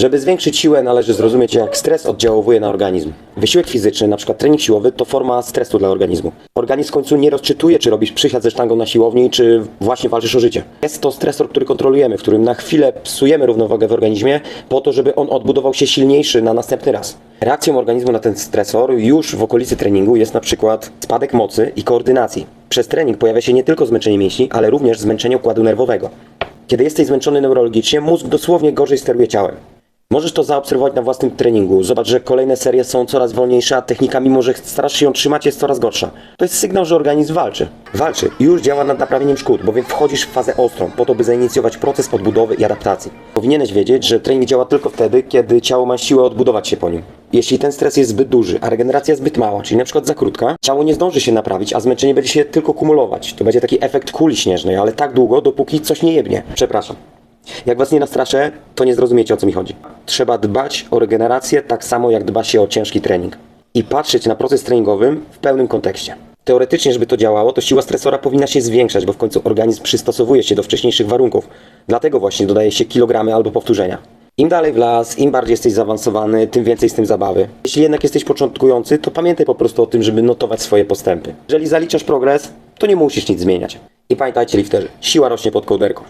Żeby zwiększyć siłę, należy zrozumieć, jak stres oddziałuje na organizm. Wysiłek fizyczny, np. trening siłowy, to forma stresu dla organizmu. Organizm w końcu nie rozczytuje, czy robisz przysiad ze sztangą na siłowni, czy właśnie walczysz o życie. Jest to stresor, który kontrolujemy, w którym na chwilę psujemy równowagę w organizmie, po to, żeby on odbudował się silniejszy na następny raz. Reakcją organizmu na ten stresor już w okolicy treningu jest przykład spadek mocy i koordynacji. Przez trening pojawia się nie tylko zmęczenie mięśni, ale również zmęczenie układu nerwowego. Kiedy jesteś zmęczony neurologicznie, mózg dosłownie gorzej steruje ciałem. Możesz to zaobserwować na własnym treningu. Zobacz, że kolejne serie są coraz wolniejsze, a technika, mimo że starasz się ją trzymać, jest coraz gorsza. To jest sygnał, że organizm walczy. Walczy i już działa nad naprawieniem szkód, bowiem wchodzisz w fazę ostrą, po to, by zainicjować proces odbudowy i adaptacji. Powinieneś wiedzieć, że trening działa tylko wtedy, kiedy ciało ma siłę odbudować się po nim. Jeśli ten stres jest zbyt duży, a regeneracja zbyt mała, czyli na przykład za krótka, ciało nie zdąży się naprawić, a zmęczenie będzie się tylko kumulować. To będzie taki efekt kuli śnieżnej, ale tak długo, dopóki coś nie jebnie. Przepraszam. Jak was nie nastraszę, to nie zrozumiecie o co mi chodzi. Trzeba dbać o regenerację tak samo jak dba się o ciężki trening. I patrzeć na proces treningowy w pełnym kontekście. Teoretycznie, żeby to działało, to siła stresora powinna się zwiększać, bo w końcu organizm przystosowuje się do wcześniejszych warunków. Dlatego właśnie dodaje się kilogramy albo powtórzenia. Im dalej w las, im bardziej jesteś zaawansowany, tym więcej z tym zabawy. Jeśli jednak jesteś początkujący, to pamiętaj po prostu o tym, żeby notować swoje postępy. Jeżeli zaliczasz progres, to nie musisz nic zmieniać. I pamiętajcie, lifterzy, siła rośnie pod kołderką.